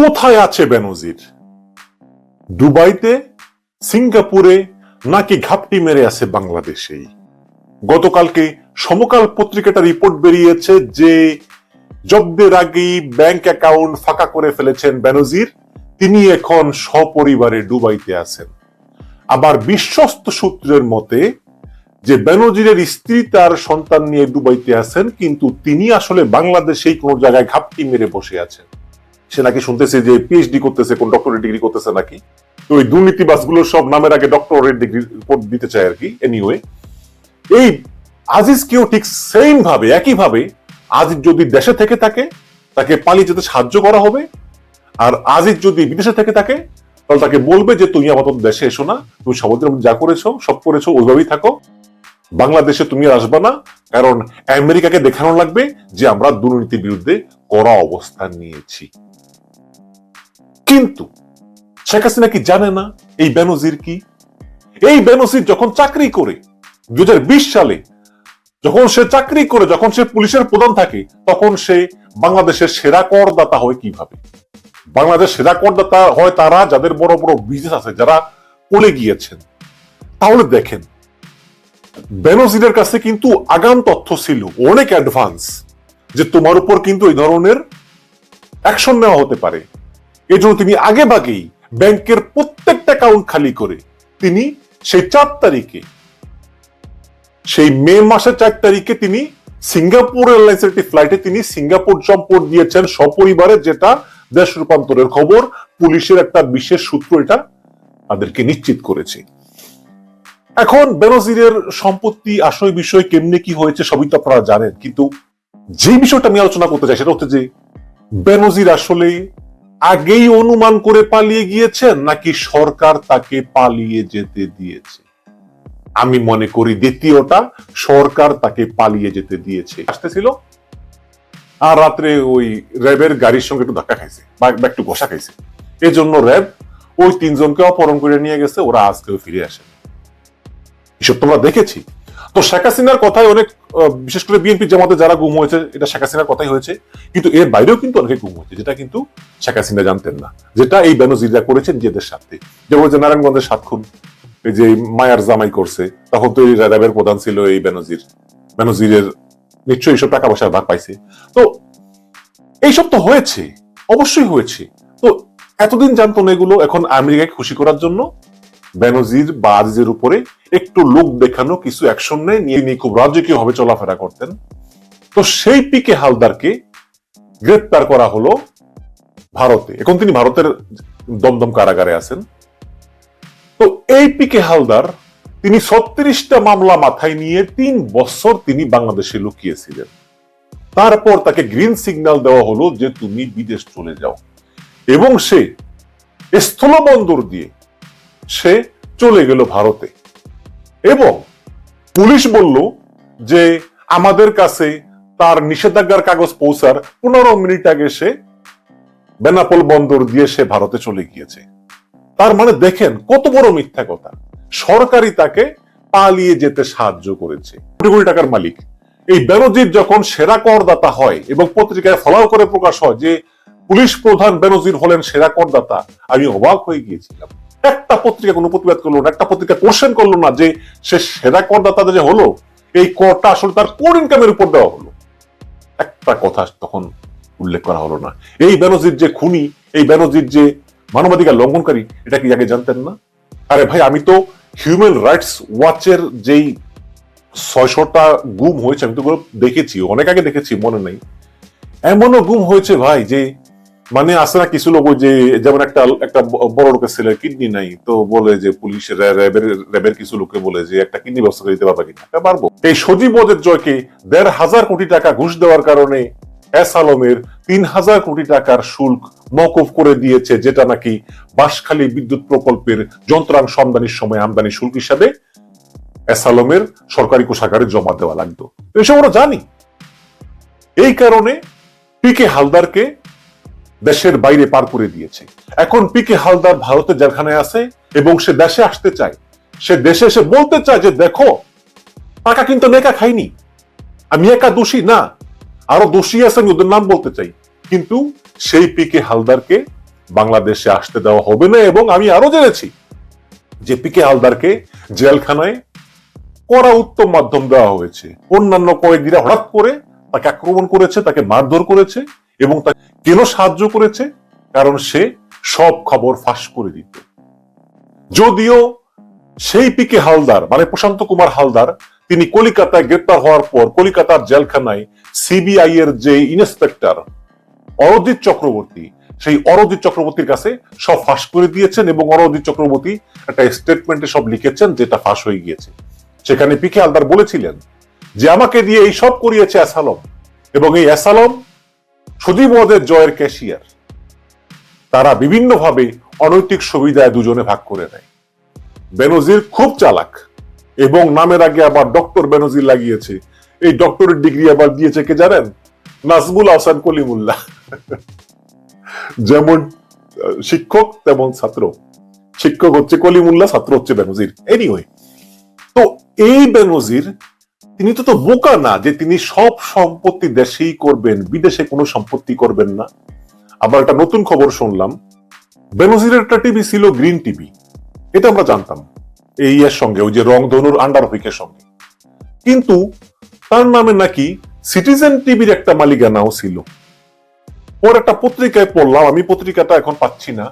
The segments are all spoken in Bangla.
কোথায় আছে বেনজির? দুবাইতে, সিঙ্গাপুরে নাকি ঘাপটি মেরে আছে বাংলাদেশেই? গতকালকে সমকাল পত্রিকাটা রিপোর্ট বেরিয়েছে যে জব্দের আগেই ব্যাংক অ্যাকাউন্ট ফাঁকা করে ফেলেছেন বেনজির। তিনি এখন সপরিবারে দুবাইতে আছেন। আবার বিশ্বস্ত সূত্রের মতে, যে বেনজিরের স্ত্রী তার সন্তান নিয়ে দুবাইতে আছেন, কিন্তু তিনি আসলে বাংলাদেশেই কোনো জায়গায় ঘাপটি মেরে বসে আছেন। সে নাকি শুনতেছে যে পিএইচডি করতেছে, কোন ডক্টরেট ডিগ্রি করতেছে নাকি? তো ওই দুর্নীতিবাসগুলো সব নামের আগে ডক্টরেট ডিগ্রি দিতে চায় আর কি এনিওয়ে এই আজিজকেও ঠিক সেম ভাবে, একই ভাবে আজিজ যদি দেশে থেকে থাকে, তাকে পালিয়ে যেতে সাহায্য করা হবে। আর আজিজ যদি বিদেশে থেকে থাকে, তাহলে তাকে বলবে যে, তুমি আপাতত দেশে এসো না, তুমি সমুদ্রের মধ্যে যা করেছ, সব করেছ, ওইভাবেই থাকো। বাংলাদেশে তুমি আসবে না, কারণ আমেরিকাকে দেখানো লাগবে যে আমরা দুর্নীতির বিরুদ্ধে কড়া অবস্থান নিয়েছি। কিন্তু শেখ হাসিনা কি জানে না এই বেনজির কি? এই বেনজির যখন চাকরি করে দুই সালে যখন সে চাকরি করে, যখন সে পুলিশের প্রধান থাকে, তখন সে বাংলাদেশের সেরা করদাতা হয় কীভাবে? বাংলাদেশ সেরা করদাতা হয় তারা যাদের বড় বড় বিজনেস আছে, যারা পড়ে গিয়েছেন। তাহলে দেখেন, বেনজিরের কাছে কিন্তু আগাম তথ্য ছিল, অনেক অ্যাডভান্স যে তোমার উপর কিন্তু এই ধরনের অ্যাকশন নেওয়া হতে পারে। এই জন্য তিনি আগে ভাগেই ব্যাংকের প্রত্যেকটা অ্যাকাউন্ট খালি করে তিনি সেই চার তারিখে, সেই মে মাসের চার তারিখে তিনি সিঙ্গাপুর এয়ারলাইন্সের একটি ফ্লাইটে তিনি সিঙ্গাপুর জম্পোর্ট দিয়েছেন সপরিবারে, যেটা দেশ রূপান্তরের খবর, পুলিশের একটা বিশেষ সূত্র এটা তাদেরকে নিশ্চিত করেছে। এখন বেনজিরের সম্পত্তি আসল বিষয় কেমনে কি হয়েছে সবই তো আপনারা জানেন, কিন্তু যে বিষয়টা আমি আলোচনা করতে চাই সেটা হচ্ছে যে বেনজির আসলে আগেই অনুমান করে পালিয়ে গিয়েছেন, নাকি সরকার তাকে পালিয়ে যেতে দিয়েছে? আমি মনে করি দ্বিতীয়টা, সরকার তাকে পালিয়ে যেতে দিয়েছে। আসতেছিল? আর রাত্রে ওই র্যাবের গাড়ির সঙ্গে একটু ধাক্কা খাইছে, বা একটু ঘষা খাইছে। এই জন্য র্যাব ওই তিনজনকে অপহরণ করে নিয়ে গেছে, ওরা আজকেও ফিরে আসে এসব তোমরা দেখেছি? তো শেখ হাসিনার কথাই অনেক বিশেষ করে বিএনপি জামাতে যারা গুম হয়েছে, এটা শেখ হাসিনার কথাই হয়েছে। কিন্তু এর বাইরেও কিন্তু অনেকে গুম হয়েছে, যেটা কিন্তু শেখ হাসিনা জানতেন না। যেটা এই বেনজিরা করেছেন নিজেদের সাথে যেমন যে নারায়ণগঞ্জের সাত খুন এই যে মায়ার জামাই করছে, তখন তো এই র্যাবের প্রধান ছিল এই বেনজির। বেনজিরের নিশ্চয়ই এইসব টাকা পয়সা ভাগ পাইছে। তো এইসব তো হয়েছে, অবশ্যই হয়েছে। তো এতদিন জানতো না এগুলো, এখন আমেরিকাকে খুশি করার জন্য বেনজির বা আজিজের উপরে একটু লোক দেখানো, কিছু অ্যাকশন নেয়, নিয়ে নিয়ে খুব রাজকীয় ভাবে চলাফেরা করতেন। তো সেই পিকে হালদারকে গ্রেপ্তার করা হলো ভারতে। এখন তিনি ভারতের দমদম কারাগারে আছেন। তো এই পিকে হালদার তিনি ছত্রিশটা মামলা মাথায় নিয়ে তিন বছর তিনি বাংলাদেশে লুকিয়েছিলেন। তারপর তাকে গ্রিন সিগন্যাল দেওয়া হলো যে, তুমি বিদেশ চলে যাও। এবং সে স্থলবন্দর দিয়ে সে চলে গেল ভারতে। এবং পুলিশ বলল যে আমাদের কাছে তার নিষেধাজ্ঞার কাগজ পৌঁছার পনেরো মিনিট আগে সে বেনাপোল বন্দর দিয়ে সে ভারতে চলে গিয়েছে। তার মানে দেখেন কত বড় মিথ্যা কথা। সরকারি তাকে পালিয়ে যেতে সাহায্য করেছে। কোটি কোটি টাকার মালিক। এই বেনজির যখন সেরা করদাতা হয় এবং পত্রিকায় ফলাও করে প্রকাশ হয় যে পুলিশ প্রধান বেনজির হলেন সেরা করদাতা, আমি অবাক হয়ে গিয়েছিলাম। একটা পত্রিকা কোনো প্রতিবাদ করল না, একটা পত্রিকা কোশ্চেন করল না যে সে সেরা করদাতা যে হলো, এই করটা আসলে তার কোন ইনকামের উপর দেওয়া হলো। একটা কথা তখন উল্লেখ করা হলো না। এই বেনজির যে খুনি, এই বেনজির যে মানবাধিকার লঙ্ঘনকারী, এটা কি আগে জানতেন না? আরে ভাই, আমি তো হিউম্যান রাইটস ওয়াচের যেই ছয়শটা গুম হয়েছে, আমি তো দেখেছি, অনেক আগে দেখেছি, মনে নেই। এমনও গুম হয়েছে ভাই যে মানে আছে না কিছু লোক যে, যেমন একটা একটা বড় লোকের ছেলের কিডনি নাই, তো বলে যে পুলিশের র্যাবের র্যাবের কিছু লোকে বলে যে একটা কিডনি ব্যবস্থা করে দিতে পারবে কিনা। পারব। এই সজীব ওদের জয়কে দেড় হাজার কোটি টাকা ঘুষ দেওয়ার কারণে এস আলমের তিন হাজার কোটি টাকার শুল্ক মকুফ করে দিয়েছে, যেটা নাকি বাঁশখালী বিদ্যুৎ প্রকল্পের যন্ত্রাংশ আমদানির সময় আমদানি শুল্ক হিসাবে এস আলমের সরকারি কোষাগারে জমা দেওয়া লাগতো। এসব ওরা জানি। এই কারণে পিকে হালদারকে দেশের বাইরে পার করে দিয়েছে। এখন পিকে হালদার ভারতের জেলখানায় আছে এবং সে দেশে আসতে চায়। সে দেশে এসে বলতে চায় যে, দেখো টাকা কিন্তু একা খাইনি। আমি একা দোষী না। আরও দোষী আছে, আমি ওদের নাম বলতে চাই। কিন্তু সেই পিকে হালদারকে বাংলাদেশে আসতে দেওয়া হবে না এবং আমি আরও জেনেছি যে পিকে হালদারকে জেলখানায় কড়া উত্তম মাধ্যম দেওয়া হয়েছে। অন্যান্য কয়েদিরা হঠাৎ করে তাকে আক্রমণ করেছে, তাকে মারধর করেছে। এবং তাকে কেন সাহায্য করেছে? কারণ সে সব খবর ফাঁস করে দিত। যদিও সেই পিকে হালদার মানে প্রশান্ত কুমার হালদার, তিনি কলিকাতায় গ্রেপ্তার হওয়ার পর কলিকাতার জেলখানায় সিবিআই এর যে ইন্সপেক্টর অরজিৎ চক্রবর্তী, সেই অরজিৎ চক্রবর্তীর কাছে সব ফাঁস করে দিয়েছেন এবং অরজিৎ চক্রবর্তী একটা স্টেটমেন্টে সব লিখেছেন যেটা ফাঁস হয়ে গিয়েছে। সেখানে পিকে হালদার বলেছিলেন যে, আমাকে দিয়ে এই সব করিয়েছে অ্যাসালম এবং এই অ্যাসালম সুদীপ মদের জয়ের ক্যাশিয়ার, তারা বিভিন্নভাবে অনৈতিক সুবিধায় দুজনে ভাগ করে নেয়। বেনজির খুব চালাক এবং নামের আগে আবার ডক্টর বেনজির লাগিয়েছে। এই ডক্টরের ডিগ্রি আবার দিয়েছে কে জানেন? নাজমুল আহসান কলিমুল্লাহ। যেমন শিক্ষক, তেমন ছাত্র। শিক্ষক হচ্ছে কলিমুল্লাহ, ছাত্র হচ্ছে বেনজির। এনিওয়ে তো এই বেনজির তিনি তো তো বোকা না যে তিনি সব সম্পত্তি দেশেই করবেন, বিদেশে কোনো সম্পত্তি করবেন না। আবার একটা নতুন খবর শুনলাম বেনজিরের একটা টিভি ছিল গ্রিন টিভি, এটা আমরা জানতাম, এই এর সঙ্গে, ওই যে রংধনুর আন্ডার হুইকের সঙ্গে। কিন্তু তার নামে নাকি সিটিজেন টিভির একটা মালিকানাও ছিল। ওর একটা পত্রিকায় পড়লাম, আমি পত্রিকাটা এখন পাচ্ছি না।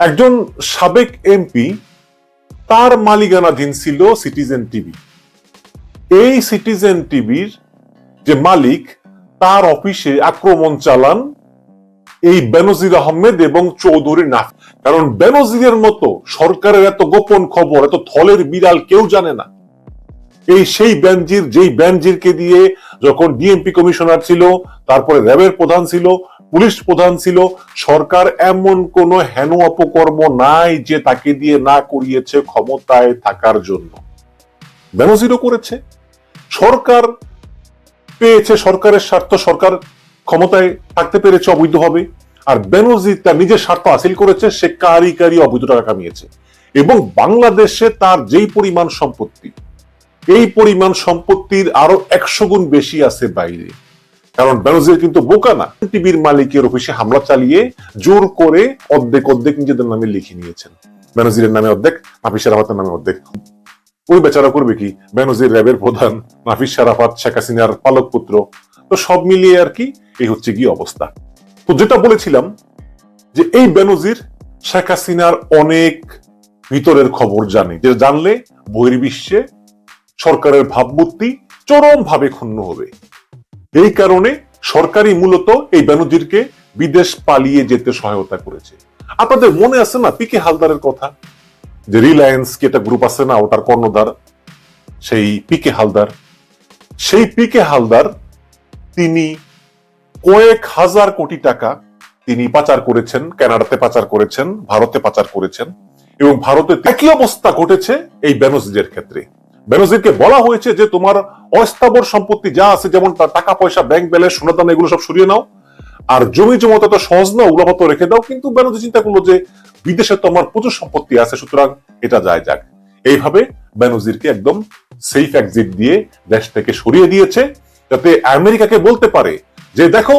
একজন সাবেক এমপি, তার মালিকানাধীন ছিল সিটিজেন টিভি। এই সিটিজেন টিভির যে মালিক, তার অফিসে আক্রমণ চালান এই বেনজির আহমেদ এবং চৌধুরী নাফ। কারণ বেনজিরের মতো সরকারের এত গোপন খবর, এত থলের বিড়াল কেউ জানে না। এই সেই বেনজির, যেই বেনজিরকে দিয়ে যখন ডিএমপি কমিশনার ছিল, তারপরে র্যাবের প্রধান ছিল, পুলিশ প্রধান ছিল, সরকার এমন কোন হেন অপকর্ম নাই যে তাকে দিয়ে না করিয়েছে ক্ষমতায় থাকার জন্য। বেনজিরও করেছে। সরকার পেয়েছে সরকারের স্বার্থ, সরকার ক্ষমতায় থাকতে পেরেছে, অবৈধভাবে। আর বেনজির তার নিজের স্বার্থ হাসিল করেছে, সে কারি কারি অবৈধ টাকা কামিয়েছে। এবং বাংলাদেশে তার যেই পরিমাণ সম্পত্তি, এই পরিমাণ সম্পত্তির আরও একশো গুণ বেশি আছে বাইরে। কারণ বেনজির কিন্তু বোকা না। টিভির মালিকের অফিসে হামলা চালিয়ে জোর করে অর্ধেক অর্ধেক নিজেদের নামে লিখে নিয়েছেন। বেনজিরের নামে অর্ধেক নাফিস শারাফাতের নামে অর্ধেক। ওই বেচারা করবে কি? বেনজির র্যাবের প্রধান নাফিস শারাফাত, শেখ হাসিনার পালক পুত্র। তো সব মিলিয়ে আর কি এই হচ্ছে কি অবস্থা। তো যেটা বলেছিলাম যে এই বেনজির শেখ হাসিনার অনেক ভিতরের খবর জানে, যে জানলে বহির্বিশ্বে সরকারের ভাবমূর্তি চরম ভাবে ক্ষুণ্ণ হবে। এই কারণে সরকারই মূলত এই বেনজিরকে বিদেশ পালিয়ে যেতে সহায়তা করেছে। আপনাদের মনে আছে না পিকে হালদারের কথা? যে রিলায়েন্স কি একটা গ্রুপ আছে না, ওটার কর্ণধার, সেই পিকে হালদার। সেই পিকে হালদার, তিনি কয়েক হাজার কোটি টাকা তিনি পাচার করেছেন, কানাডাতে পাচার করেছেন, ভারতে পাচার করেছেন, এবং ভারতে একই অবস্থা ঘটেছে এই বেনজিরের ক্ষেত্রে। বেনজিরকে বলা হয়েছে যে, তোমার অস্থাবর সম্পত্তি যা আছে, যেমন তার টাকা, পয়সা ব্যাংক ব্যালেন্স সোনাদান, এগুলো সব সরিয়ে নাও। আর জমি জমা তো সহজ না, ওগুলো রেখে দাও। কিন্তু বেনজির চিন্তা করল যে বিদেশে তো আমার প্রচুর সম্পত্তি আছে, সুতরাং এটা যায় যাক। এইভাবে বেনজিরকে একদম সেফ এক্সিট দিয়ে দেশ থেকে সরিয়ে দিয়েছে, যাতে আমেরিকাকে বলতে পারে যে, দেখো,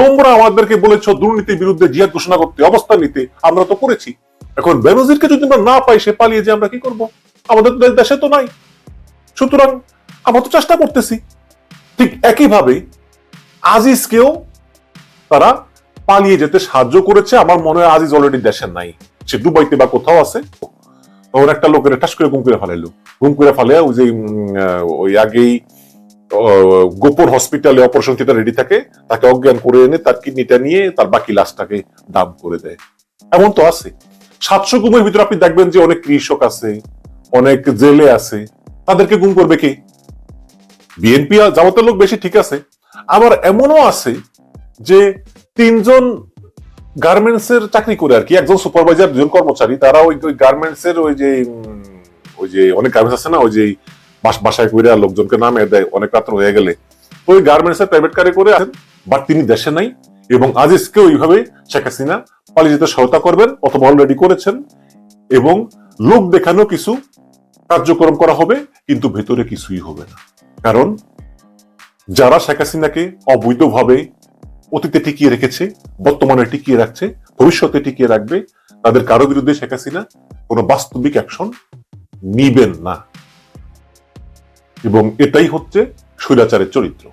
তোমরা আমাদেরকে বলেছ দুর্নীতির বিরুদ্ধে জিহাদ ঘোষণা করতে, অবস্থান নিতে, আমরা তো করেছি। এখন বেনজিরকে যদি আমরা না পাই, সে পালিয়ে যে আমরা কি করব? আমাদের দেশে তো নাই। সুতরাং আমরা তো চেষ্টা করতেছি। ঠিক একইভাবে আজিজকেও তারা পালিয়ে যেতে সাহায্য করেছে, আমার মনে হয় আজিজ অলরেডি দেশে নাই। সে দুবাইতে বা কোথাও আছে তখন একটা লোকের ঠাস করে গুম করে ফেলাইলো। গুম করে ফেলে ওই যে ওই আগেই গোপন হসপিটালে অপারেশন থিয়েটার রেডি থাকে, তাকে অজ্ঞান করে এনে তার কিডনিটা নিয়ে তার বাকি লাশটাকে দাম করে দেয়। এমন তো আছে। সাতশো গুমের ভিতরে আপনি দেখবেন যে অনেক কৃষক আছে, অনেক জেলে আছে, তাদেরকে গুম করবে কি? বিএনপি যাবতের লোক বেশি ঠিক আছে। আবার এমনও আছে যে তিনজন গার্মেন্টস এর চাকরি করে আর কি। একজন সুপারভাইজার দুজন কর্মচারী। তারা ওই গার্মেন্টস এর ওই যে ওই যে অনেক গার্মেন্টস আছে না, ওই যে বাসায় করে লোকজনকে নামে দেয়, অনেক রাত্র হয়ে গেলে। ওই গার্মেন্টস এর প্রাইভেট কারে করে আছেন বাট তিনি দেশে নাই এবং আজিজকে ওইভাবে শেখ হাসিনা পালিয়ে যেতে সহায়তা করবেন, অথবা অলরেডি করেছেন এবং লোক দেখানো কিছু কার্যক্রম করা হবে, কিন্তু ভেতরে কিছুই হবে না। কারণ যারা শেখ হাসিনাকে অবৈধভাবে অতীতে টিকিয়ে রেখেছে, বর্তমানে টিকিয়ে রাখছে, ভবিষ্যতে টিকিয়ে রাখবে। তাদের কারও বিরুদ্ধে শেখ হাসিনা কোনো বাস্তবিক অ্যাকশন নিবেন না। এবং এটাই হচ্ছে স্বৈরাচারের চরিত্র।